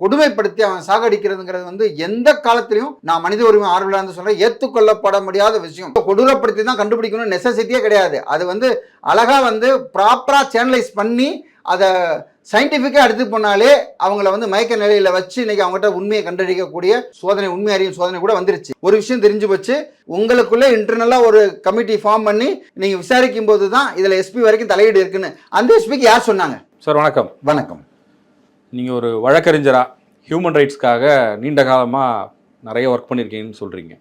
கொடுமைப்படுத்தி அவன் சாகடிக்கிறதுங்கிறது வந்து எந்த காலத்திலையும் நான் மனித உரிமை ஆர்வலர் சொல்றேன். ஏற்றுக்கொள்ளப்பட முடியாத விஷயம். கொடூரப்படுத்தி தான் கண்டுபிடிக்கணும் நெசசிட்டியே கிடையாது. அது வந்து அழகா வந்து ப்ராப்பரா சேனலைஸ் பண்ணி அதை சயின்டிஃபிக்காக எடுத்து போனாலே அவங்கள வந்து மயக்க நிலையில வச்சு இன்னைக்கு அவங்ககிட்ட உண்மையை கண்டறியக்கூடிய சோதனை உண்மை அறியும் சோதனை கூட வந்துருச்சு. ஒரு விஷயம் தெரிஞ்சு வச்சு உங்களுக்குள்ள இன்டர்னலாக ஒரு கமிட்டி ஃபார்ம் பண்ணி நீங்க விசாரிக்கும் போது தான் இதுல எஸ்பி வரைக்கும் தலையீடு இருக்குன்னு. அந்த எஸ்பிக்கு யார் சொன்னாங்க? சார் வணக்கம். வணக்கம். நீங்கள் ஒரு வழக்கறிஞராக ஹியூமன் ரைட்ஸ்க்காக நீண்ட காலமாக நிறைய ஒர்க் பண்ணியிருக்கீங்கன்னு சொல்கிறீங்க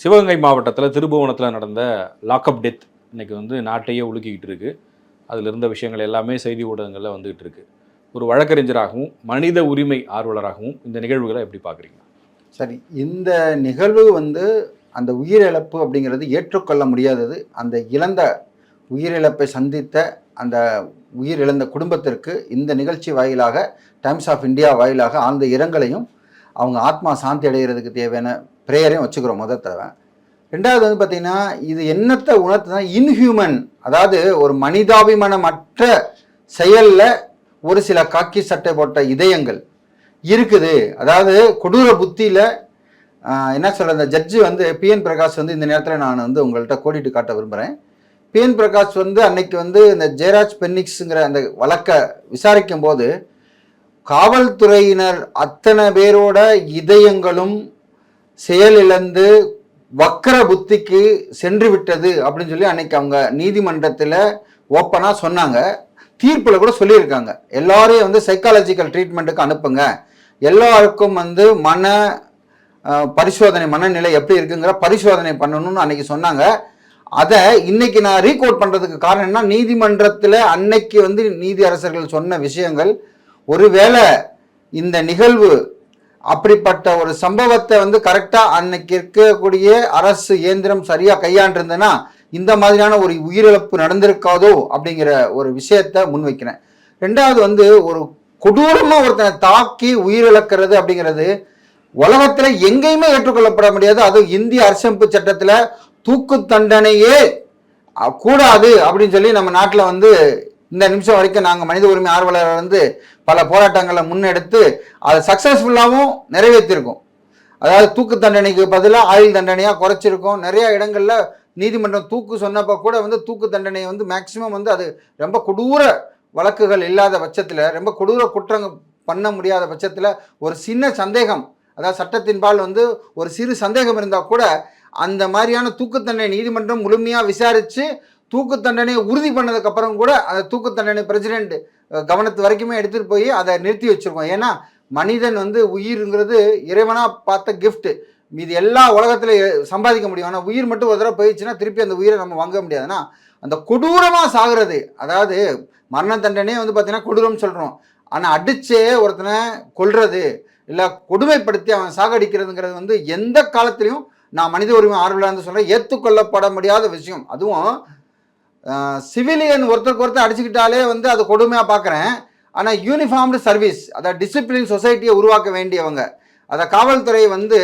சிவகங்கை மாவட்டத்தில் திருபுவனத்தில் நடந்த லாக்அப் டெத் இன்னைக்கு வந்து நாட்டையே உலுக்கிக்கிட்டு இருக்குது அதில் இருந்த விஷயங்கள் எல்லாமே செய்தி ஊடகங்களில் வந்துக்கிட்டு இருக்குது ஒரு வழக்கறிஞராகவும் மனித உரிமை ஆர்வலராகவும் இந்த நிகழ்வுகளை எப்படி பார்க்குறீங்க? சரி இந்த நிகழ்வு வந்து அந்த உயிரிழப்பு அப்படிங்கிறது ஏற்றுக்கொள்ள முடியாதது. அந்த இழந்த உயிரிழப்பை சந்தித்த அந்த உயிரிழந்த குடும்பத்திற்கு இந்த நிகழ்ச்சி வாயிலாக டைம்ஸ் ஆஃப் இந்தியா வாயிலாக ஆழ்ந்த இரங்கலையும் அவங்க ஆத்மா சாந்தி அடைகிறதுக்கு தேவையான ப்ரேயரையும் வச்சுக்கிறோம் முத தடவை. ரெண்டாவது வந்து பார்த்திங்கன்னா இது என்னத்தை உணர்த்துனா இன்ஹியூமன் அதாவது ஒரு மனிதாபிமானமற்ற செயலில் ஒரு சில காக்கி சட்டை போட்ட இதயங்கள் இருக்குது. அதாவது கொடூர புத்தியில் என்ன சொல்கிற அந்த ஜட்ஜு வந்து பிஎன் பிரகாஷ் வந்து இந்த நேரத்தில் நான் வந்து உங்கள்கிட்ட கோடிட்டு காட்ட விரும்புகிறேன் பிஎன் பிரகாஷ் வந்து அன்னைக்கு வந்து இந்த ஜெயராஜ் பென்னிக்ஸுங்கிற அந்த வழக்கை விசாரிக்கும் போது காவல்துறையினர் அத்தனை பேரோட இதயங்களும் செயலிழந்து வக்கர புத்திக்கு சென்று விட்டது அப்படின்னு சொல்லி அன்னைக்கு அவங்க நீதிமன்றத்தில் ஓப்பனாக சொன்னாங்க. தீர்ப்பில் கூட சொல்லியிருக்காங்க. எல்லாரையும் வந்து சைக்காலஜிக்கல் ட்ரீட்மெண்ட்டுக்கு அனுப்புங்க. எல்லாருக்கும் வந்து மன பரிசோதனை மனநிலை எப்படி இருக்குங்கிற பரிசோதனை பண்ணணும்னு அன்னைக்கு சொன்னாங்க. அதை இன்னைக்கு நான் ரீகோட் பண்ணுறதுக்கு காரணம் என்ன நீதிமன்றத்தில் அன்னைக்கு வந்து நீதி அரசர்கள் சொன்ன விஷயங்கள் ஒருவேளை இந்த நிகழ்வு அப்படிப்பட்ட ஒரு சம்பவத்தை வந்து கரெக்டாக அன்னைக்கு இருக்கக்கூடிய அரசு இயந்திரம் சரியாக கையாண்டிருந்ததுன்னா இந்த மாதிரியான ஒரு உயிரிழப்பு நடந்திருக்காதோ அப்படிங்கிற ஒரு விஷயத்தை முன்வைக்கிறேன். ரெண்டாவது வந்து ஒரு கொடூரமாக ஒருத்தனை தாக்கி உயிரிழக்கிறது அப்படிங்கிறது உலகத்தில் எங்கேயுமே ஏற்றுக்கொள்ளப்பட முடியாது. அதுவும் இந்திய அரசமைப்பு சட்டத்தில் தூக்கு தண்டனையே கூடாது அப்படின்னு சொல்லி நம்ம நாட்டில் வந்து இந்த நிமிஷம் வரைக்கும் நாங்கள் மனித உரிமை ஆர்வலர் வந்து பல போராட்டங்களை முன்னெடுத்து அதை சக்ஸஸ்ஃபுல்லாகவும் நிறைவேற்றிருக்கோம். அதாவது தூக்கு தண்டனைக்கு பதிலாக ஆயுள் தண்டனையாக குறைச்சிருக்கோம். நிறையா இடங்களில் நீதிமன்றம் தூக்கு சொன்னப்போ கூட வந்து தூக்கு தண்டனையை வந்து மேக்சிமம் வந்து அது ரொம்ப கொடூர வழக்குகள் இல்லாத பட்சத்தில் ரொம்ப கொடூர குற்றங்கள் பண்ண முடியாத பட்சத்தில் ஒரு சின்ன சந்தேகம் அதாவது சட்டத்தின்பால் வந்து ஒரு சிறு சந்தேகம் இருந்தால் கூட அந்த மாதிரியான தூக்கு தண்டனை நீதிமன்றம் முழுமையாக விசாரித்து தூக்கு தண்டனையை உறுதி பண்ணதுக்கப்புறம் கூட அந்த தூக்கு தண்டனை பிரசிடென்ட் கவனத்து வரைக்குமே எடுத்துகிட்டு போய் அதை நிறுத்தி வச்சுருக்கோம். ஏன்னா மனிதன் வந்து உயிருங்கிறது இறைவனாக பார்த்த கிஃப்ட்டு மீது எல்லா உலகத்தில் சம்பாதிக்க முடியும். ஆனால் உயிர் மட்டும் ஒரு தடவை போயிடுச்சுன்னா திருப்பி அந்த உயிரை நம்ம வாங்க முடியாதுன்னா அந்த கொடூரமாக சாகிறது அதாவது மரண தண்டனையே வந்து பார்த்திங்கன்னா கொடூரம்னு சொல்கிறோம் ஆனால் அடித்தே ஒருத்தனை கொள்வது இல்லை கொடுமைப்படுத்தி அவன் சாகடிக்கிறதுங்கிறது வந்து எந்த காலத்துலேயும் நான் மனித உரிமை ஆர்வலாக இருந்து சொல்கிறேன் ஏற்றுக்கொள்ளப்பட முடியாத விஷயம். அதுவும் சிவிலியன் ஒருத்தருக்கு ஒருத்தர் அடிச்சுக்கிட்டாலே வந்து அது கொடுமையாக பார்க்குறேன். ஆனால் யூனிஃபார்ம்டு சர்வீஸ் அதை டிசிப்ளின் சொசைட்டியை உருவாக்க வேண்டியவங்க. அதை காவல்துறை வந்து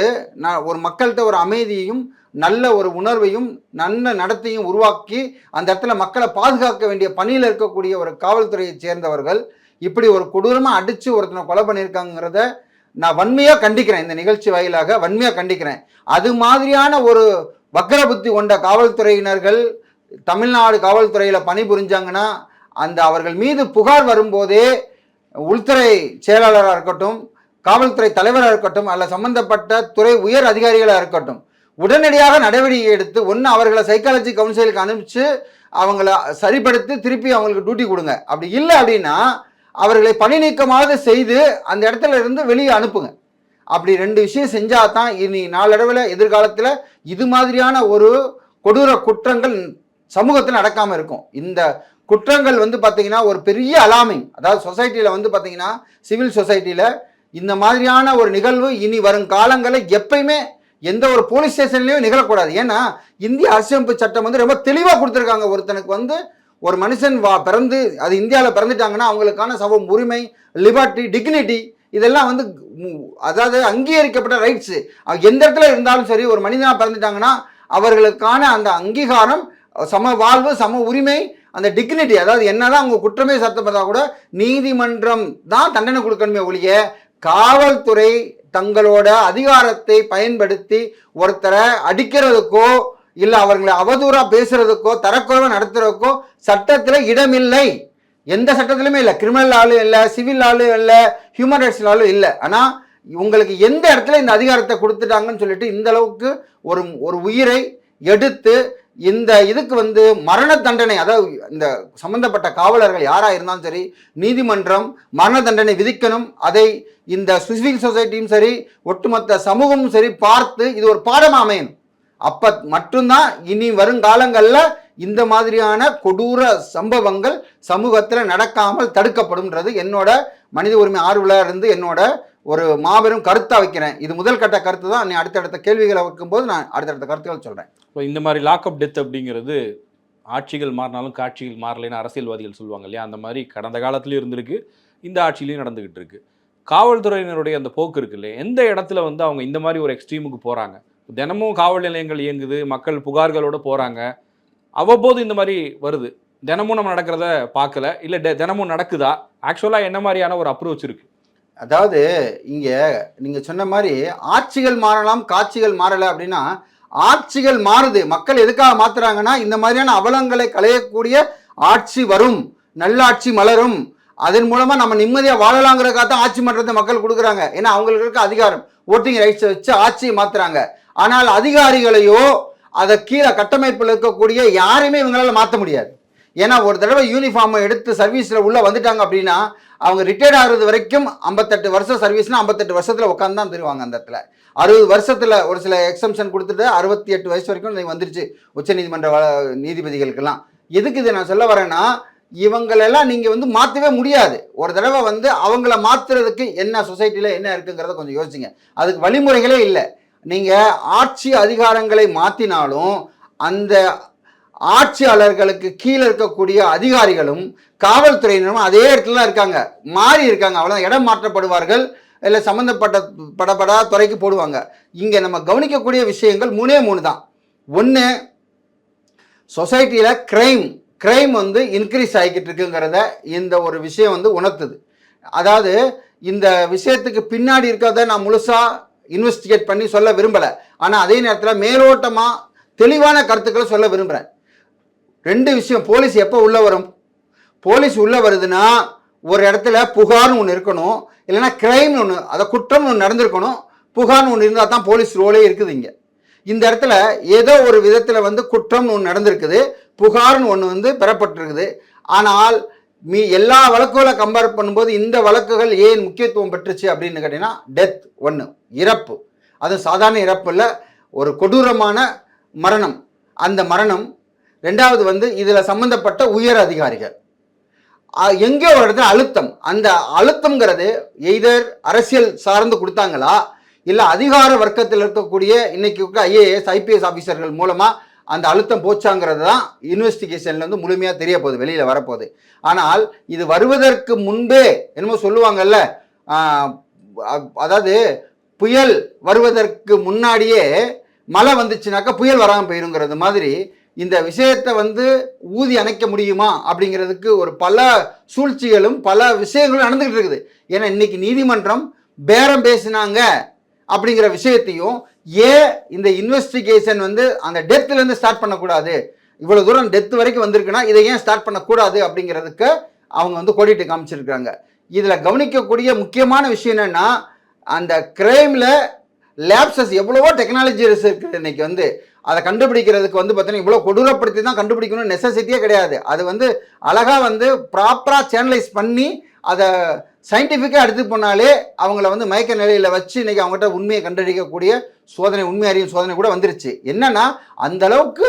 நான் ஒரு மக்கள்கிட்ட ஒரு அமைதியையும் நல்ல ஒரு உணர்வையும் நல்ல நடத்தையும் உருவாக்கி அந்த இடத்துல மக்களை பாதுகாக்க வேண்டிய பணியில் இருக்கக்கூடிய ஒரு காவல்துறையைச் சேர்ந்தவர்கள் இப்படி ஒரு கொடூரமாக அடித்து ஒருத்தனை கொலை பண்ணியிருக்காங்கிறத நான் வன்மையாக கண்டிக்கிறேன். இந்த நிகழ்ச்சி வாயிலாக வன்மையாக கண்டிக்கிறேன். அது மாதிரியான ஒரு வக்கர புத்தி கொண்ட காவல்துறையினர்கள் தமிழ்நாடு காவல்துறையில் பணிபுரிஞ்சாங்கன்னா அந்த அவர்கள் மீது புகார் வரும்போதே உள்துறை செயலாளராக இருக்கட்டும் காவல்துறை தலைவராக இருக்கட்டும் அல்ல சம்பந்தப்பட்ட துறை உயர் அதிகாரிகளாக இருக்கட்டும் உடனடியாக நடவடிக்கை எடுத்து ஒன்று அவர்களை சைக்காலஜி கவுன்சிலுக்கு அனுப்பிச்சு அவங்கள சரிப்படுத்தி திருப்பி அவங்களுக்கு டியூட்டி கொடுங்க. அப்படி இல்லை அப்படின்னா அவர்களை பணி நீக்கமாவது செய்து அந்த இடத்துல இருந்து வெளியே அனுப்புங்க. அப்படி ரெண்டு விஷயம் செஞ்சால் தான் இனி நாளடைவில் எதிர்காலத்தில் இது மாதிரியான ஒரு கொடூர குற்றங்கள் சமூகத்தில் நடக்காமல் இருக்கும். இந்த குற்றங்கள் வந்து பார்த்திங்கன்னா ஒரு பெரிய அலாமிங் அதாவது சொசைட்டியில் வந்து பார்த்தீங்கன்னா சிவில் சொசைட்டியில் இந்த மாதிரியான ஒரு நிகழ்வு இனி வரும் காலங்களில் எப்பயுமே எந்த ஒரு போலீஸ் ஸ்டேஷன்லையும் நிகழக்கூடாது. ஏன்னா இந்திய அரசியமைப்பு சட்டம் வந்து ரொம்ப தெளிவாக கொடுத்துருக்காங்க. ஒருத்தனுக்கு வந்து ஒரு மனுஷன் வா பிறந்து அது இந்தியாவில் பிறந்துட்டாங்கன்னா அவங்களுக்கான சம உரிமை லிபர்ட்டி டிக்னிட்டி இதெல்லாம் வந்து அதாவது அங்கீகரிக்கப்பட்ட ரைட்ஸு எந்த இடத்துல இருந்தாலும் சரி ஒரு மனிதனாக பிறந்துட்டாங்கன்னா அவர்களுக்கான அந்த அங்கீகாரம் சம வாழ்வு சம உரிமை அந்த டிக்னிட்டி அதாவது என்னதான் அவங்க குற்றமே சத்தப்பட்டா கூட நீதிமன்றம் தான் தண்டனை கொடுக்கணுமே ஒழிய காவல்துறை தங்களோட அதிகாரத்தை பயன்படுத்தி ஒருத்தரை அடிக்கிறதுக்கோ இல்லை அவர்களை அவதூறாக பேசுறதுக்கோ தரக்குறைவா நடத்துறதுக்கோ சட்டத்தில் இடமில்லை. எந்த சட்டத்திலுமே இல்லை. கிரிமினல் ஆளும் இல்லை சிவில் ஆளும் இல்லை ஹியூமன் ரைட்ஸ் ஆளும் இல்லை. ஆனால் உங்களுக்கு எந்த இடத்துல இந்த அதிகாரத்தை கொடுத்துட்டாங்கன்னு சொல்லிட்டு இந்த அளவுக்கு ஒரு ஒரு உயிரை எடுத்து இந்த இதுக்கு வந்து மரண தண்டனை அதாவது இந்த சம்பந்தப்பட்ட காவலர்கள் யாராக இருந்தாலும் சரி நீதிமன்றம் மரண தண்டனை விதிக்கணும். அதை இந்த சிவில் சொசைட்டியும் சரி ஒட்டுமொத்த சமூகமும் சரி பார்த்து இது ஒரு பாடம் அமையணும். அப்ப மட்டும்தான் இனி வருங்காலங்களில் இந்த மாதிரியான கொடூர சம்பவங்கள் சமூகத்தில் நடக்காமல் தடுக்கப்படும்ன்றது என்னோட மனித உரிமை ஆர்வலர் இருந்து என்னோட ஒரு மாபெரும் கருத்தாக வைக்கிறேன். இது முதல் கட்ட கருத்து தான். நீ அடுத்தடுத்த கேள்விகளை வைக்கும்போது நான் அடுத்தடுத்த கருத்துக்கள் சொல்கிறேன் இப்போ இந்த மாதிரி லாக்அப் டெத் அப்படிங்கிறது ஆட்சிகள் மாறினாலும் காட்சிகள் மாறலைன்னு அரசியல்வாதிகள் சொல்லுவாங்க இல்லையா? அந்த மாதிரி கடந்த காலத்துலேயும் இருந்திருக்கு. இந்த ஆட்சியிலையும் நடந்துக்கிட்டு இருக்கு. காவல்துறையினருடைய அந்த போக்கு இருக்கு இல்லையா? எந்த இடத்துல வந்து அவங்க இந்த மாதிரி ஒரு எக்ஸ்ட்ரீமுக்கு போகிறாங்க தினமும் காவல் நிலையங்கள் இயங்குது மக்கள் புகார்களோடு போகிறாங்க அவ்வப்போது இந்த மாதிரி வருது. தினமும் நம்ம நடக்கிறத பார்க்கல. இல்லை டெ- தினமும் நடக்குதா? ஆக்சுவலாக என்ன மாதிரியான ஒரு அப்ரோச் இருக்கு? அதாவது இங்கே நீங்கள் சொன்ன மாதிரி ஆட்சிகள் மாறலாம் காட்சிகள் மாறலை அப்படின்னா ஆட்சிகள் மாறுது. மக்கள் எதுக்காக மாத்துறாங்கன்னா இந்த மாதிரியான அவலங்களை களையக்கூடிய ஆட்சி வரும். நல்லாட்சி மலரும். அதன் மூலமா நம்ம நிம்மதியாக வாழலாங்கிறக்காக தான் ஆட்சி மன்றத்தை மக்கள் கொடுக்குறாங்க. ஏன்னா அவங்களுக்கு இருக்க அதிகாரம். ஓட்டிங் ரைட்ஸை வச்சு ஆட்சியை மாத்துறாங்க. ஆனால் அதிகாரிகளையோ அதை கீழே கட்டமைப்பில் இருக்கக்கூடிய யாரையுமே இவங்களால மாற்ற முடியாது. ஏன்னா ஒரு தடவை யூனிஃபார்மை எடுத்து சர்வீஸில் உள்ளே வந்துட்டாங்க அப்படின்னா அவங்க ரிட்டையர்ட் ஆகிறது வரைக்கும் ஐம்பத்தெட்டு வருஷம் சர்வீஸ்னால் ஐம்பத்தெட்டு வருஷத்தில் உட்காந்து தான் தருவாங்க அந்த இடத்துல. அறுபது வருஷத்தில் ஒரு சில எக்ஸம்ஷன் கொடுத்துட்டு அறுபத்தி எட்டு வயசு வரைக்கும் இது வந்துருச்சு உச்சநீதிமன்ற நீதிபதிகளுக்கெல்லாம். எதுக்கு இதை நான் சொல்ல வரேன்னா இவங்களெல்லாம் நீங்கள் வந்து மாற்றவே முடியாது. ஒரு தடவை வந்து அவங்கள மாற்றுறதுக்கு என்ன சொசைட்டியில் என்ன இருக்குங்கிறத கொஞ்சம் யோசிச்சுங்க. அதுக்கு வழிமுறைகளே இல்லை. நீங்கள் ஆட்சி அதிகாரங்களை மாற்றினாலும் அந்த ஆட்சியாளர்களுக்கு கீழே இருக்கக்கூடிய அதிகாரிகளும் காவல்துறையினரும் அதே இடத்துல தான் இருக்காங்க. மாறி இருக்காங்க. அவ்வளோ இடம் மாற்றப்படுவார்கள். இல்லை சம்மந்தப்பட்ட படபடா துறைக்கு போடுவாங்க. இங்கே நம்ம கவனிக்கக்கூடிய விஷயங்கள் மூணே மூணு தான். ஒன்று சொசைட்டியில் க்ரைம் க்ரைம் வந்து இன்க்ரீஸ் ஆகிக்கிட்டு இருக்குங்கிறத இந்த ஒரு விஷயம் வந்து உணர்த்துது. அதாவது இந்த விஷயத்துக்கு பின்னாடி இருக்கிறத நான் முழுசாக இன்வெஸ்டிகேட் பண்ணி சொல்ல விரும்பலை. ஆனால் அதே நேரத்தில் மேலோட்டமாக தெளிவான கருத்துக்களை சொல்ல விரும்புகிறேன் ரெண்டு விஷயம் போலீஸ் எப்போ உள்ளே வரும்? போலீஸ் உள்ளே வருதுன்னா ஒரு இடத்துல புகார்னு ஒன்று இருக்கணும். இல்லைன்னா கிரைம்னு ஒன்று அதை குற்றம்னு ஒன்று நடந்திருக்கணும். புகார்னு ஒன்று இருந்தால் தான் போலீஸ் ரோலே இருக்குது இங்கே. இந்த இடத்துல ஏதோ ஒரு விதத்தில் வந்து குற்றம்னு ஒன்று நடந்திருக்குது. புகார்னு ஒன்று வந்து பெறப்பட்டிருக்குது. ஆனால் மீ எல்லா வழக்குகளை கம்பேர் பண்ணும்போது இந்த வழக்குகள் ஏன் முக்கியத்துவம் பெற்றுச்சு அப்படின்னு கேட்டிங்கன்னா டெத் ஒன்று இறப்பு. அது சாதாரண இறப்பு இல்லை ஒரு கொடூரமான மரணம். அந்த மரணம் ரெண்டாவது வந்து இதில் சம்பந்தப்பட்ட உயர் அதிகாரிகள். எங்கேயோ ஒரு இடத்துல அழுத்தம். அந்த அழுத்தம்ங்கிறது எய்தர் அரசியல் சார்ந்து கொடுத்தாங்களா இல்லை அதிகார வர்க்கத்தில் இருக்கக்கூடிய இன்னைக்கு இருக்க ஐஏஎஸ் ஐபிஎஸ் ஆஃபீஸர்கள் மூலமாக அந்த அழுத்தம் போச்சாங்கிறது தான் இன்வெஸ்டிகேஷன்ல வந்து முழுமையாக தெரிய போகுது வெளியில் வரப்போகுது. ஆனால் இது வருவதற்கு முன்பே என்னமோ சொல்லுவாங்கல்ல அதாவது புயல் வருவதற்கு முன்னாடியே மழை வந்துச்சுனாக்கா புயல் வராமல் போயிருங்கிறது மாதிரி இந்த விஷயத்தை வந்து ஊதி அணைக்க முடியுமா அப்படிங்கிறதுக்கு ஒரு பல சூழ்ச்சிகளும் பல விஷயங்களும் நடந்துகிட்டு இருக்குது. ஏன்னா இன்னைக்கு நீதிமன்றம் பேரம் பேசினாங்க அப்படிங்கிற விஷயத்தையும் ஏன் இந்த இன்வெஸ்டிகேஷன் வந்து அந்த டெத்துல ஸ்டார்ட் பண்ணக்கூடாது? இவ்வளோ தூரம் டெத் வரைக்கும் வந்திருக்குன்னா இதை ஏன் ஸ்டார்ட் பண்ணக்கூடாது அப்படிங்கிறதுக்கு அவங்க வந்து கோடிட்டு காமிச்சிருக்காங்க. இதில் கவனிக்கக்கூடிய முக்கியமான விஷயம் என்னென்னா அந்த கிரைமில் லேப்சஸ் எவ்வளவோ டெக்னாலஜிஸ் இருக்குது இன்னைக்கு வந்து. அதை கண்டுபிடிக்கிறதுக்கு வந்து பார்த்தீங்கன்னா இவ்வளோ கொடூரப்படுத்தி தான் கண்டுபிடிக்கணும்னு நெசசிட்டியே கிடையாது. அது வந்து அழகாக வந்து ப்ராப்பராக சேனலைஸ் பண்ணி அதை சயின்டிஃபிக்காக எடுத்து போனாலே அவங்கள வந்து மயக்க நிலையில் வச்சு இன்னைக்கு அவங்ககிட்ட உண்மையை கண்டறியக்கூடிய சோதனை உண்மை அறியும் சோதனை கூட வந்துருச்சு. என்னன்னா அந்த அளவுக்கு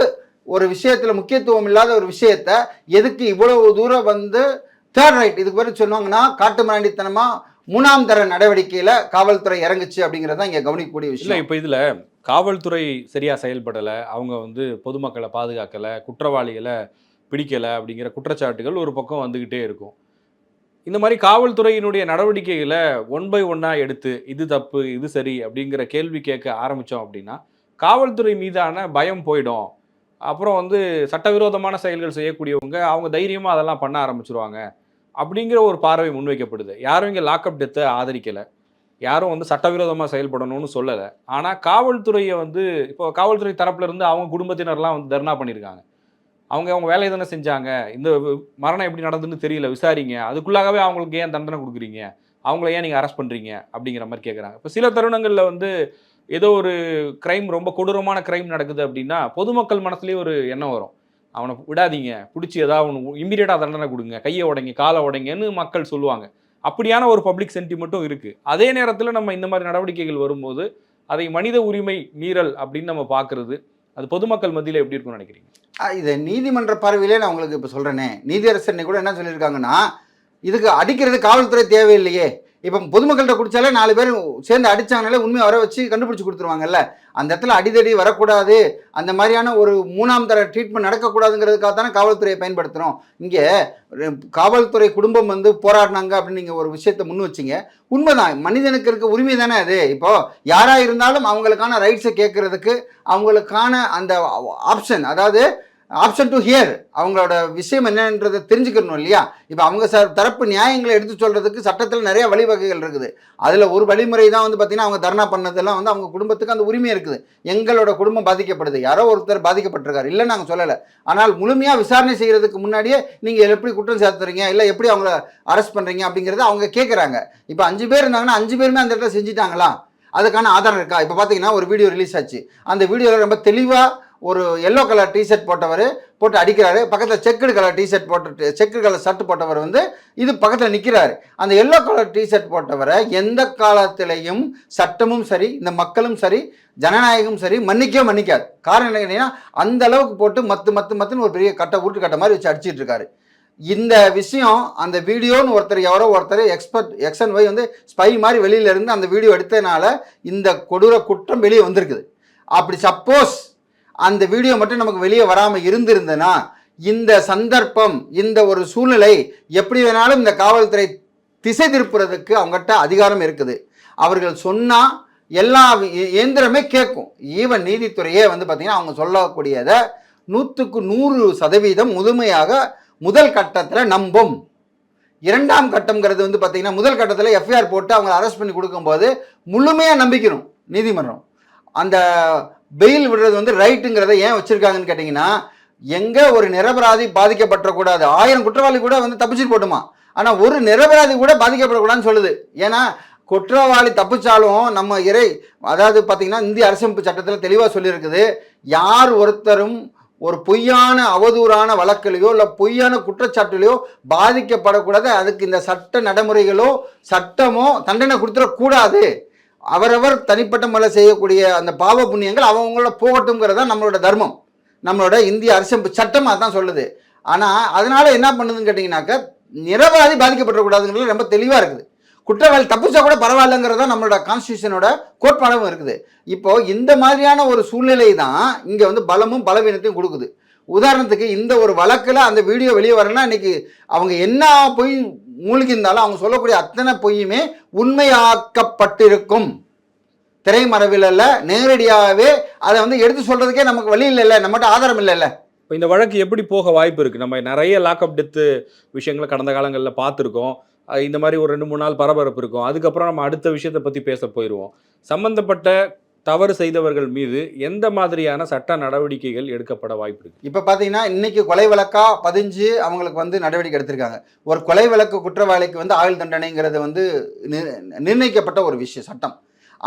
ஒரு விஷயத்தில் முக்கியத்துவம் இல்லாத ஒரு விஷயத்த எதுக்கு இவ்வளவு தூரம் வந்து தேர்ட் ரைட் இதுக்கு பேர் சொன்னாங்கன்னா காட்டு மிராண்டித்தனமா மூணாம் தர நடவடிக்கையில காவல்துறை இறங்குச்சு அப்படிங்கிறத இங்கே இங்க கவனிக்கக்கூடிய விஷயம். இப்போ இதில் காவல்துறை சரியாக செயல்படலை அவங்க வந்து பொதுமக்களை பாதுகாக்கலை குற்றவாளிகளை பிடிக்கலை அப்படிங்கிற குற்றச்சாட்டுகள் ஒரு பக்கம் வந்துக்கிட்டே இருக்கும். இந்த மாதிரி காவல்துறையினுடைய நடவடிக்கைகளை ஒன் பை ஒன்னாக எடுத்து இது தப்பு இது சரி அப்படிங்கிற கேள்வி கேட்க ஆரம்பித்தோம் அப்படின்னா காவல்துறை மீதான பயம் போயிடும். அப்புறம் வந்து சட்டவிரோதமான செயல்கள் செய்யக்கூடியவங்க அவங்க தைரியமாக அதெல்லாம் பண்ண ஆரம்பிச்சிருவாங்க அப்படிங்கிற ஒரு பார்வை முன்வைக்கப்படுது. யாரும் இங்கே லாக்அப் டெத்தை ஆதரிக்கலை. யாரும் வந்து சட்டவிரோதமாக செயல்படணும்னு சொல்லலை. ஆனால் காவல்துறையை வந்து இப்போ காவல்துறை தரப்புலேருந்து அவங்க குடும்பத்தினர்லாம் வந்து தர்ணா பண்ணியிருக்காங்க அவங்க அவங்க வேலையை தானே செஞ்சாங்க. இந்த மரணம் எப்படி நடந்துன்னு தெரியல விசாரிங்க. அதுக்குள்ளாகவே அவங்களுக்கு ஏன் தண்டனை கொடுக்குறீங்க? அவங்கள ஏன் நீங்கள் அரெஸ்ட் பண்ணுறீங்க அப்படிங்கிற மாதிரி கேட்குறாங்க இப்போ சில தருணங்களில் வந்து ஏதோ ஒரு க்ரைம் ரொம்ப கொடூரமான க்ரைம் நடக்குது அப்படின்னா பொதுமக்கள் மனசுலேயே ஒரு எண்ணம் வரும். அவனை விடாதீங்க. பிடிச்சி ஏதாவது ஒன்று இம்மீடியட்டாக தண்டனை கொடுங்க. கையை உடைங்க காலை உடைங்கன்னு மக்கள் சொல்லுவாங்க. அப்படியான ஒரு பப்ளிக் சென்டிமெண்ட்டும் இருக்குது அதே நேரத்தில் நம்ம இந்த மாதிரி நடவடிக்கைகள் வரும்போது அதை மனித உரிமை மீறல் அப்படின்னு நம்ம பார்க்குறது அது பொதுமக்கள் மத்தியில் எப்படி இருக்கும்னு நினைக்கிறீங்க? இதை நீதிமன்ற பார்வையிலே நான் உங்களுக்கு இப்போ சொல்கிறேனே நீதியரசர் கூட என்ன சொல்லியிருக்காங்கன்னா இதுக்கு அடிக்கிறது காவல்துறை தேவையில்லையே. இப்போ பொதுமக்கள்கிட்ட குடித்தாலே நாலு பேர் சேர்ந்து அடித்தாங்கனாலே உண்மையை வர வச்சு கண்டுபிடிச்சி கொடுத்துருவாங்கல்ல. அந்த இடத்துல அடிதடி வரக்கூடாது. அந்த மாதிரியான ஒரு மூணாம் தர ட்ரீட்மெண்ட் நடக்கக்கூடாதுங்கிறதுக்காக தானே காவல்துறையை பயன்படுத்துகிறோம் இங்கே காவல்துறை குடும்பம் வந்து போராடினாங்க அப்படின்னு நீங்கள் ஒரு விஷயத்தை முன் வச்சீங்க. உண்மைதான். மனிதனுக்கு இருக்க உரிமை தானே அது. இப்போது யாராக இருந்தாலும் அவங்களுக்கான ரைட்ஸை கேட்கறதுக்கு அவங்களுக்கான அந்த ஆப்ஷன் அதாவது ஆப்ஷன் டு ஹியர் அவங்களோட விஷயம் என்னன்றதை தெரிஞ்சுக்கணும் இல்லையா? இப்போ அவங்க ச தரப்பு நியாயங்களை எடுத்து சொல்கிறதுக்கு சட்டத்தில் நிறைய வழிவகைகள் இருக்குது. அதில் ஒரு வழிமுறை தான் வந்து பார்த்திங்கன்னா அவங்க தர்ணா பண்ணதெல்லாம் வந்து அவங்க குடும்பத்துக்கு அந்த உரிமை இருக்குது. எங்களோட குடும்பம் பாதிக்கப்படுது. யாரோ ஒருத்தர் பாதிக்கப்பட்டிருக்காரு. இல்லை நாங்கள் சொல்லலை. ஆனால் முழுமையாக விசாரணை செய்கிறதுக்கு முன்னாடியே நீங்கள் எப்படி குற்றம் சாத்துறீங்க? இல்லை எப்படி அவங்கள அரெஸ்ட் பண்ணுறீங்க அப்படிங்கிறத அவங்க கேட்குறாங்க இப்போ அஞ்சு பேர் இருந்தாங்கன்னா அஞ்சு பேருமே அந்த இடத்துல செஞ்சுட்டாங்களா? அதுக்கான ஆதாரம் இருக்கா? இப்போ பார்த்தீங்கன்னா ஒரு வீடியோ ரிலீஸ் ஆச்சு. அந்த வீடியோவில் ரொம்ப தெளிவாக ஒரு எல்லோ கலர் டிஷர்ட் போட்டவர் போட்டு அடிக்கிறாரு. பக்கத்தில் செக்குடு கலர் டிஷர்ட் போட்டு செக்குடு கலர் ஷர்ட் போட்டவர் வந்து இது பக்கத்தில் நிற்கிறாரு அந்த எல்லோ கலர் டிஷர்ட் போட்டவரை எந்த காலத்திலையும் சட்டமும் சரி இந்த மக்களும் சரி ஜனநாயகமும் சரி மன்னிக்கவே மன்னிக்காது. காரணம் என்ன கேட்டீங்கன்னா அந்த அளவுக்கு போட்டு மத்து மத்து மத்துன்னு ஒரு பெரிய கட்டை உருட்டு கட்டை மாதிரி வச்சு அடிச்சிட்டு இருக்காரு. இந்த விஷயம் அந்த வீடியோன்னு ஒருத்தர் எவரோ ஒருத்தர் எக்ஸ்பர்ட் எக்ஸன் ஒய் வந்து ஸ்பை மாதிரி வெளியிலேருந்து அந்த வீடியோ எடுத்ததுனால இந்த கொடூர குற்றம் வெளியே வந்திருக்குது. அப்படி சப்போஸ் அந்த வீடியோ மட்டும் நமக்கு வெளியே வராமல் இருந்திருந்தனா இந்த சந்தர்ப்பம் இந்த ஒரு சூழ்நிலை எப்படி வேணாலும் இந்த காவல்துறை திசை திருப்புறதுக்கு அவங்ககிட்ட அதிகாரம் இருக்குது. அவர்கள் சொன்னால் எல்லா இயந்திரமே கேட்கும். ஈவன் நீதித்துறையே வந்து பார்த்திங்கன்னா அவங்க சொல்லக்கூடியதை நூற்றுக்கு நூறு சதவீதம் முழுமையாக முதல் கட்டத்தில் நம்பும். இரண்டாம் கட்டம்ங்கிறது வந்து பார்த்தீங்கன்னா முதல் கட்டத்தில் எஃப்ஐஆர் போட்டு அவங்க அரெஸ்ட் பண்ணி கொடுக்கும்போது முழுமையாக நம்பிக்கணும் நீதிமன்றம். அந்த பெயில் விடுறது வந்து ரைட்டுங்கிறத ஏன் வச்சிருக்காங்கன்னு கேட்டிங்கன்னா எங்கே ஒரு நிரபராதி பாதிக்கப்படக்கூடாது. ஆயிரம் குற்றவாளி கூட வந்து தப்பிச்சுட்டு போட்டுமா? ஆனால் ஒரு நிரபராதி கூட பாதிக்கப்படக்கூடாதுன்னு சொல்லுது. ஏன்னா குற்றவாளி தப்பிச்சாலும் நம்ம இறை அதாவது பார்த்திங்கன்னா இந்திய அரசமைப்பு சட்டத்தில் தெளிவாக சொல்லியிருக்குது. யார் ஒருத்தரும் ஒரு பொய்யான அவதூறான வழக்கிலையோ இல்லை பொய்யான குற்றச்சாட்டுலையோ பாதிக்கப்படக்கூடாது. அதுக்கு இந்த சட்ட நடைமுறைகளோ சட்டமோ தண்டனை கொடுத்துடக்கூடாது. அவரவர் தனிப்பட்ட முறையில் செய்யக்கூடிய அந்த பாவ புண்ணியங்கள் அவங்களோட போகட்டும்ங்கிறது தான் நம்மளோட தர்மம். நம்மளோட இந்திய அரசமைப்பு சட்டம் அதான் சொல்லுது. ஆனால் அதனால் என்ன பண்ணுதுன்னு கேட்டிங்கனாக்கா நிரபராதி பாதிக்கப்படக்கூடாதுங்கிறது ரொம்ப தெளிவாக இருக்குது. குற்றவாளி தப்பிச்சா கூட பரவாயில்லைங்கிறது தான் நம்மளோட கான்ஸ்டியூஷனோட கோட்பாடும் இருக்குது. இப்போது இந்த மாதிரியான ஒரு சூழ்நிலை தான் இங்கே வந்து பலமும் பலவீனத்தையும் கொடுக்குது. உதாரணத்துக்கு இந்த ஒரு வழக்கில் அந்த வீடியோ வெளியே வரலன்னா இன்னைக்கு அவங்க என்ன போய் மூழ்கி இருந்தாலும் அவங்க சொல்லக்கூடிய அத்தனை பொய்யுமே உண்மையாக்கப்பட்டிருக்கும். திரைமறைவில் அல்ல நேரடியாகவே அதை வந்து எடுத்து சொல்கிறதுக்கே நமக்கு வழி இல்லைல்ல நம்மகிட்ட ஆதாரம் இல்லைல்ல. இப்போ இந்த வழக்கு எப்படி போக வாய்ப்பு இருக்குது நம்ம நிறைய லாக்அப் டெத்து விஷயங்களை கடந்த காலங்களில் பார்த்துருக்கோம். இந்த மாதிரி ஒரு ரெண்டு மூணு நாள் பரபரப்பு இருக்கும். அதுக்கப்புறம் நம்ம அடுத்த விஷயத்தை பற்றி பேச போயிடுவோம் சம்மந்தப்பட்ட தவறு செய்தவர்கள் மீது எந்த மாதிரியான சட்ட நடவடிக்கைகள் எடுக்கப்பட வாய்ப்பு இருக்கு? இப்போ பார்த்தீங்கன்னா இன்னைக்கு கொலை வழக்காக பதிஞ்சு அவங்களுக்கு வந்து நடவடிக்கை எடுத்திருக்காங்க. ஒரு கொலை வழக்கு குற்றவாளிக்கு வந்து ஆயுள் தண்டனைங்கிறது வந்து நிர்ணயிக்கப்பட்ட ஒரு விஷயம் சட்டம்.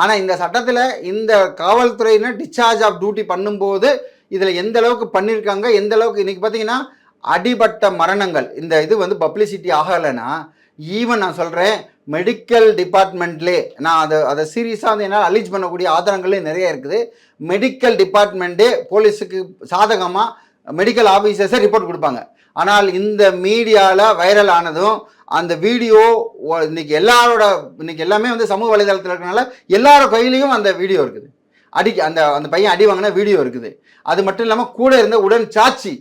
ஆனால் இந்த சட்டத்தில் இந்த காவல்துறையினர் டிஸ்சார்ஜ் ஆஃப் டியூட்டி பண்ணும்போது இதில் எந்த அளவுக்கு பண்ணியிருக்காங்க எந்த அளவுக்கு இன்னைக்கு பார்த்தீங்கன்னா அடிபட்ட மரணங்கள். இந்த இது வந்து பப்ளிசிட்டி ஆகலைன்னா ஈவன் நான் சொல்கிறேன் மெடிக்கல் டிபார்ட்மெண்ட்லே நான் அதை அதை சீரியஸாக வந்து என்னால் அலீஜ் பண்ணக்கூடிய ஆதாரங்களே நிறைய இருக்குது. மெடிக்கல் டிபார்ட்மெண்ட்டே போலீஸுக்கு சாதகமாக மெடிக்கல் ஆஃபீஸர்ஸே ரிப்போர்ட் கொடுப்பாங்க. ஆனால் இந்த மீடியாவில் வைரல் ஆனதும் அந்த வீடியோ இன்னைக்கு எல்லாரோட இன்னைக்கு எல்லாமே வந்து சமூக வலைதளத்தில் இருக்கிறனால எல்லாரோட கையிலையும் அந்த வீடியோ இருக்குது. அடி அந்த அந்த பையன் அடி வாங்கின வீடியோ இருக்குது. அது மட்டும் இல்லாமல் கூட இருந்த உடன் சாட்சி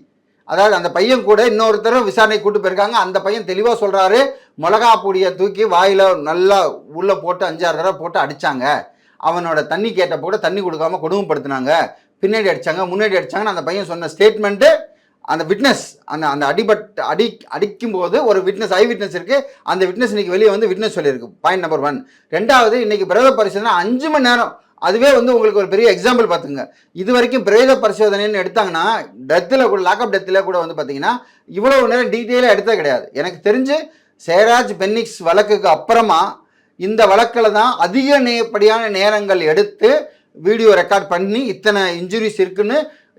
அதாவது அந்த பையன் கூட இன்னொருத்தரும் விசாரணை கூட்டு போயிருக்காங்க. அந்த பையன் தெளிவாக சொல்கிறாரு மிளகா பொடியை தூக்கி வாயில் நல்லா உள்ளே போட்டு அஞ்சாறு தடவை போட்டு அடித்தாங்க அவனோட தண்ணி கேட்ட போட தண்ணி கொடுக்காம கொடுமைப்படுத்தினாங்க. பின்னாடி அடிச்சாங்க முன்னாடி அடிச்சாங்கன்னு அந்த பையன் சொன்ன ஸ்டேட்மெண்ட்டு அந்த விட்னஸ் அந்த அந்த அடிபட் அடி அடிக்கும் போது ஒரு விட்னஸ் ஐ விட்னஸ் இருக்குது அந்த விட்னஸ் இன்னைக்கு வெளியே வந்து விட்னஸ் சொல்லியிருக்கு. பாயிண்ட் நம்பர் ஒன் ரெண்டாவது இன்றைக்கி பிரத பரிசோதனை அஞ்சு மணி நேரம் அதுவே வந்து உங்களுக்கு ஒரு பெரிய எக்ஸாம்பிள் பார்த்துங்க இது வரைக்கும் பிரேத பரிசோதனைன்னு எடுத்தாங்கன்னா டெத்தில் கூட லாக்அப் டெத்தில் கூட வந்து பார்த்தீங்கன்னா இவ்வளவு நேரம் டீட்டெயிலாக எடுத்தது கிடையாது. எனக்கு தெரிஞ்சு சேராஜ் பென்னிக்ஸ் வழக்குக்கு அப்புறமா இந்த வழக்கில் தான் அதிக நேப்படியான நேரங்கள் எடுத்து வீடியோ ரெக்கார்ட் பண்ணி இத்தனை இன்ஜுரிஸ் இருக்குன்னு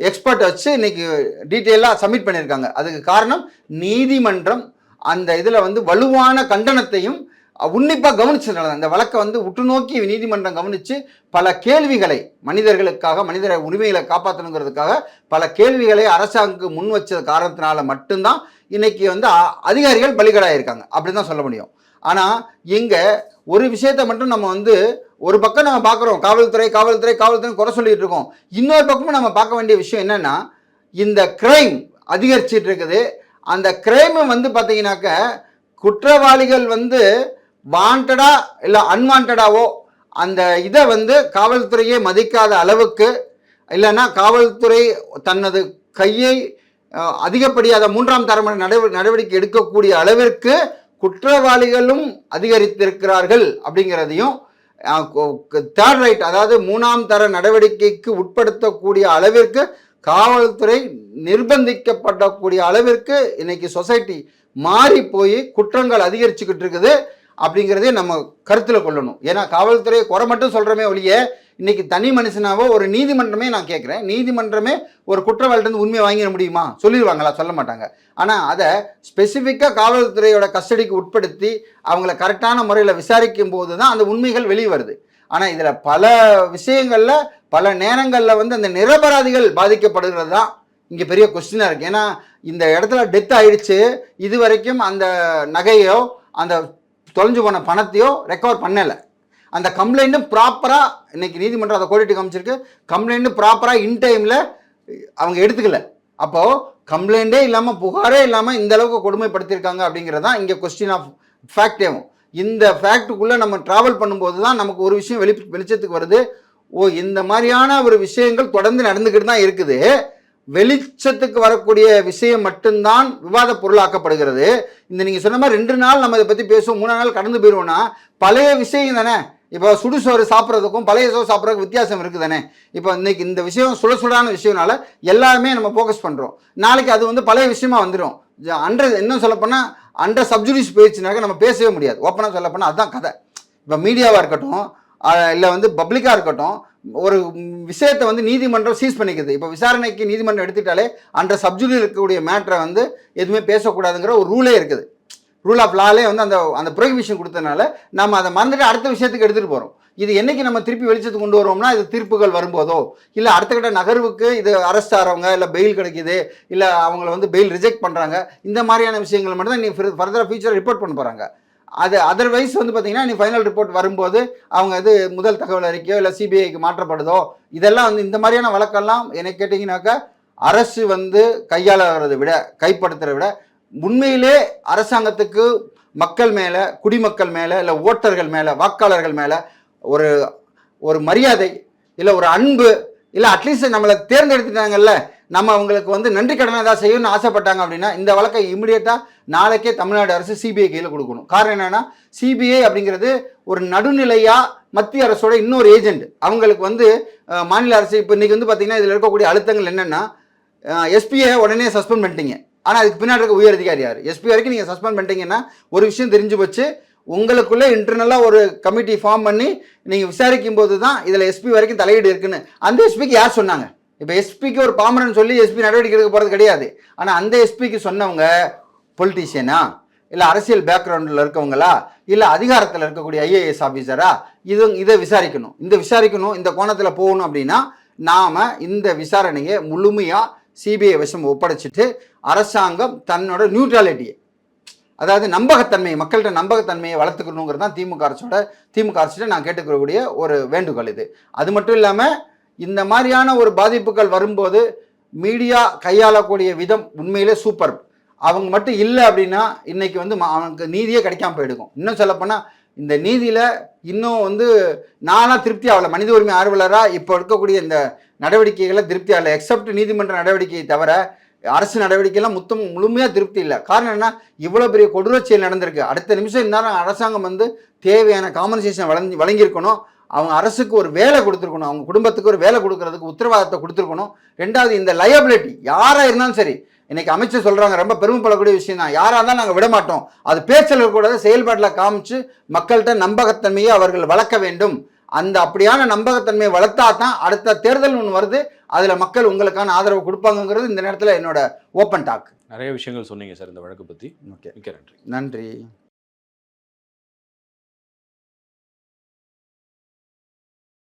எக்ஸ்பர்ட் வச்சு இன்னைக்கு டீட்டெயிலாக சப்மிட் பண்ணியிருக்காங்க. அதுக்கு காரணம் நீதிமன்றம் அந்த இதில் வந்து வலுவான கண்டனத்தையும் உன்னிப்பாக கவனிச்சதுனால தான். இந்த வழக்கை வந்து உற்று நோக்கி நீதிமன்றம் கவனித்து பல கேள்விகளை மனிதர்களுக்காக மனிதர உரிமைகளை காப்பாற்றணுங்கிறதுக்காக பல கேள்விகளை அரசாங்கம் முன் வச்ச காரணத்தினால மட்டும்தான் இன்றைக்கி வந்து அ- அதிகாரிகள் பலிகடாயிருக்காங்க. அப்படி தான் சொல்ல முடியும். ஆனால் இங்கே ஒரு விஷயத்தை மட்டும் நம்ம வந்து ஒரு பக்கம் நம்ம பார்க்குறோம். காவல்துறை காவல்துறை காவல்துறை குறை சொல்லிகிட்டு இருக்கோம். இன்னொரு பக்கமும் நம்ம பார்க்க வேண்டிய விஷயம் என்னென்னா இந்த கிரைம் அதிகரிச்சிட்டு இருக்குது. அந்த கிரைமை வந்து பார்த்தீங்கன்னாக்க குற்றவாளிகள் வந்து வாண்டடா இல்லை அன்வான்டாவோ அந்த இதை வந்து காவல்துறையே மதிக்காத அளவுக்கு இல்லைன்னா காவல்துறை தனது கையை அதிகப்படியாத அதிகப்படியாக மூன்றாம் தரமான நடவ நடவடிக்கை எடுக்கக்கூடிய அளவிற்கு குற்றவாளிகளும் அதிகரித்திருக்கிறார்கள் அப்படிங்கிறதையும் தேர்ட் ரைட் அதாவது மூணாம் தர நடவடிக்கைக்கு உட்படுத்தக்கூடிய அளவிற்கு காவல்துறை நிர்பந்திக்கப்படக்கூடிய அளவிற்கு இன்னைக்கு சொசைட்டி மாறி போய் குற்றங்கள் அதிகரிச்சுக்கிட்டு இருக்குது. அப்படிங்கிறதே நம்ம கருத்தில் கொள்ளணும். ஏன்னா காவல்துறை குறை மட்டும் சொல்கிறோமே ஒழிய இன்னைக்கு தனி மனுஷனாவோ ஒரு நீதிமன்றமே நான் கேட்குறேன் நீதிமன்றமே ஒரு குற்றவாளிட்டு உண்மையை வாங்கிட முடியுமா? சொல்லிடுவாங்களா சொல்ல மாட்டாங்க. ஆனால் அதை ஸ்பெசிஃபிக்காக காவல்துறையோட கஸ்டடிக்கு உட்படுத்தி அவங்கள கரெக்டான முறையில் விசாரிக்கும் போது தான் அந்த உண்மைகள் வெளியே வருது. ஆனால் இதில் பல விஷயங்களில் பல நேரங்களில் வந்து அந்த நிரபராதிகள் பாதிக்கப்படுகிறது தான் இங்கே பெரிய கொஸ்டினாக இருக்குது ஏன்னா இந்த இடத்துல டெத் ஆயிடுச்சு. இது வரைக்கும் அந்த நகையோ அந்த தொலைஞ்சு போன பணத்தையோ ரெக்கவர் பண்ணலை. அந்த கம்ப்ளைண்ட்டும் ப்ராப்பராக இன்றைக்கி நீதிமன்றம் அதை கோடிட்டு காமிச்சிருக்கு. கம்ப்ளைண்ட்டும் ப்ராப்பராக இன் டைமில் அவங்க எடுத்துக்கல. அப்போது கம்ப்ளைண்ட்டே இல்லாமல் புகாரே இல்லாமல் இந்த அளவுக்கு கொடுமைப்படுத்தியிருக்காங்க அப்படிங்கிறது தான் இங்கே கொஸ்டின் ஆஃப் ஃபேக்டேவும் இந்த ஃபேக்ட்டுக்குள்ளே நம்ம ட்ராவல் பண்ணும்போது தான் நமக்கு ஒரு விஷயம் வெளி வெளிச்சத்துக்கு வருது. ஓ இந்த மாதிரியான ஒரு விஷயங்கள் தொடர்ந்து நடந்துக்கிட்டு தான் இருக்குது. வெளிச்சத்துக்கு வரக்கூடிய விஷயம் மட்டும்தான் விவாத பொருளாக்கப்படுகிறது. இந்த நீங்கள் சொன்ன மாதிரி ரெண்டு நாள் நம்ம இதை பற்றி பேசுவோம் மூணு நாள் கடந்து போயிடுவோம்னா பழைய விஷயம் தானே? இப்போ சுடுசோறு சாப்பிட்றதுக்கும் பழைய சோறு சாப்பிட்றதுக்கு வித்தியாசம் இருக்குது தானே? இப்போ இன்னைக்கு இந்த விஷயம் சுட சுடான விஷயம்னால எல்லாமே நம்ம ஃபோக்கஸ் பண்ணுறோம் நாளைக்கு அது வந்து பழைய விஷயமா வந்துடும் அண்டர் இன்னும் சொல்லப்போனால் அண்டர் சப்ஜுடிஸ் போயிடுச்சுனாக்க நம்ம பேசவே முடியாது. ஓப்பனாக சொல்லப்போனால் அதுதான் கதை. இப்போ மீடியாவாக இருக்கட்டும் இல்லை வந்து பப்ளிக்காக இருக்கட்டும் ஒரு விஷயத்தை வந்து நீதிமன்றம் சீஸ் பண்ணிக்குது. இப்போ விசாரணைக்கு நீதிமன்றம் எடுத்துட்டாலே அன்ற சப்ஜுடியில் இருக்கக்கூடிய மேட்டரை வந்து எதுவுமே பேசக்கூடாதுங்கிற ஒரு ரூலே இருக்குது. ரூல் ஆஃப் லாலே வந்து அந்த அந்த ப்ரொஹிபிஷன் கொடுத்தனால நம்ம அதை மறந்துட்டு அடுத்த விஷயத்துக்கு எடுத்துகிட்டு போகிறோம் இது என்றைக்கு நம்ம திருப்பி வெளிச்சத்துக்கு கொண்டு வருவோம்னா இது தீர்ப்புகள் வரும்போதோ? இல்லை அடுத்த கட்ட நகர்வுக்கு இது அரெஸ்ட் ஆகிறவங்க இல்லை பெயில் கிடைக்குது இல்லை அவங்கள வந்து பெயில் ரிஜெக்ட் பண்ணுறாங்க இந்த மாதிரியான விஷயங்கள் மட்டும் தான் நீ ஃபர்தராக ஃபியூச்சர் ரிப்போர்ட் பண்ண போகிறாங்க அது அதர்வைஸ் வந்து பார்த்தீங்கன்னா நீ ஃபைனல் ரிப்போர்ட் வரும்போது அவங்க இது முதல் தகவல் அறிக்கையோ இல்லை சிபிஐக்கு மாற்றப்படுதோ இதெல்லாம் வந்து இந்த மாதிரியான வழக்கெல்லாம் என்ன கேட்டிங்கனாக்கா அரசு வந்து கையாளுறதை விட கைப்படுத்துறதை விட உண்மையிலே அரசாங்கத்துக்கு மக்கள் மேலே குடிமக்கள் மேலே இல்லை ஓட்டர்கள் மேலே வாக்காளர்கள் மேலே ஒரு ஒரு மரியாதை இல்லை ஒரு அன்பு இல்லை அட்லீஸ்ட் நம்மளை தேர்ந்தெடுத்துட்டாங்கல்ல. நம்ம அவங்களுக்கு வந்து நன்றி கடனை ஏதாவது செய்யணும்னு ஆசைப்பட்டாங்க அப்படின்னா இந்த வழக்கை இமிடியேட்டாக நாளைக்கே தமிழ்நாடு அரசு சிபிஐ கையில் கொடுக்கணும். காரணம் என்னென்னா சிபிஐ அப்படிங்கிறது ஒரு நடுநிலையாக மத்திய அரசோட இன்னொரு ஏஜென்ட் அவங்களுக்கு வந்து மாநில அரசு இப்போ இன்றைக்கி வந்து பார்த்திங்கன்னா இதில் இருக்கக்கூடிய அழுத்தங்கள் என்னென்னா எஸ்பியை உடனே சஸ்பெண்ட் பண்ணிட்டீங்க. ஆனால் அதுக்கு பின்னாடி இருக்க உயர் அதிகாரி யார்? எஸ்பி வரைக்கும் நீங்கள் சஸ்பெண்ட் பண்ணிட்டீங்கன்னா ஒரு விஷயம் தெரிஞ்சு வச்சு உங்களுக்குள்ளே இன்டர்னலாக ஒரு கமிட்டி ஃபார்ம் பண்ணி நீங்கள் விசாரிக்கும் போது தான் இதில் எஸ்பி வரைக்கும் தலையீடு இருக்குன்னு. அந்த எஸ்பிக்கு யார் சொன்னாங்க? இப்போ எஸ்பிக்கு ஒரு பாமரன் சொல்லி எஸ்பி நடவடிக்கை எடுக்க போகிறது கிடையாது. ஆனால் அந்த எஸ்பிக்கு சொன்னவங்க பொலிட்டீஷியனா இல்லை அரசியல் பேக்ரவுண்டில் இருக்கவங்களா? இல்லை அதிகாரத்தில் இருக்கக்கூடிய ஐஏஎஸ் ஆஃபீஸரா இது இதை விசாரிக்கணும். இந்த விசாரிக்கணும் இந்த கோணத்தில் போகணும் அப்படின்னா நாம் இந்த விசாரணையை முழுமையாக சிபிஐ வசம் ஒப்படைச்சிட்டு அரசாங்கம் தன்னோட நியூட்ராலிட்டியை அதாவது நம்பகத்தன்மையை மக்கள்கிட்ட நம்பகத்தன்மையை வளர்த்துக்கணுங்கிறது தான் திமுக அரசோட திமுக அரசிட்ட நான் கேட்டுக்கக்கூடிய ஒரு வேண்டுகோள் இது. அது மட்டும் இல்லாமல் இந்த மாதிரியான ஒரு பாதிப்புகள் வரும்போது மீடியா கையாளக்கூடிய விதம் உண்மையிலே சூப்பர் அவங்க மட்டும் இல்லை அப்படின்னா இன்னைக்கு வந்து அவனுக்கு நீதியே கிடைக்காம போயிடுக்கும். இன்னும் சொல்லப்போனால் இந்த நீதியில் இன்னும் வந்து நானாக திருப்தி ஆகலை. மனித உரிமை ஆர்வலராக இப்போ இருக்கக்கூடிய இந்த நடவடிக்கைகளை திருப்தி ஆகலை. எக்ஸப்ட் நீதிமன்ற நடவடிக்கையை தவிர அரசு நடவடிக்கையெல்லாம் முத்தம் முழுமையாக திருப்தி இல்லை. காரணம் என்ன இவ்வளோ பெரிய கொடூர செயல் நடந்திருக்கு. அடுத்த நிமிஷம் இந்நேரம் அரசாங்கம் வந்து தேவையான காம்பன்சேஷன் வழங்கி வழங்கியிருக்கணும். அவங்க அரசுக்கு ஒரு வேலை கொடுத்துருக்கணும். அவங்க குடும்பத்துக்கு ஒரு வேலை கொடுக்கறதுக்கு உத்தரவாதத்தை கொடுத்துருக்கணும். ரெண்டாவது இந்த லயபிலிட்டி யாராக இருந்தாலும் சரி இன்னைக்கு அமைச்சர் சொல்கிறாங்க ரொம்ப பெருமைப்படக்கூடிய விஷயம் தான். யாராக இருந்தாலும் நாங்கள் விட மாட்டோம். அது பேச்சல் கூடாது செயல்பாட்டில் காமிச்சு மக்கள்கிட்ட நம்பகத்தன்மையை அவர்கள் வளர்க்க வேண்டும். அந்த அப்படியான நம்பகத்தன்மையை வளர்த்தா தான் அடுத்த தேர்தல் ஒன்று வருது. அதில் மக்கள் உங்களுக்கான ஆதரவு கொடுப்பாங்கங்கிறது இந்த நேரத்தில் என்னோட ஓப்பன் டாக் நிறைய விஷயங்கள் சொன்னீங்க சார் இந்த வழக்கு பற்றி ஓகே மிக்க நன்றி. நன்றி.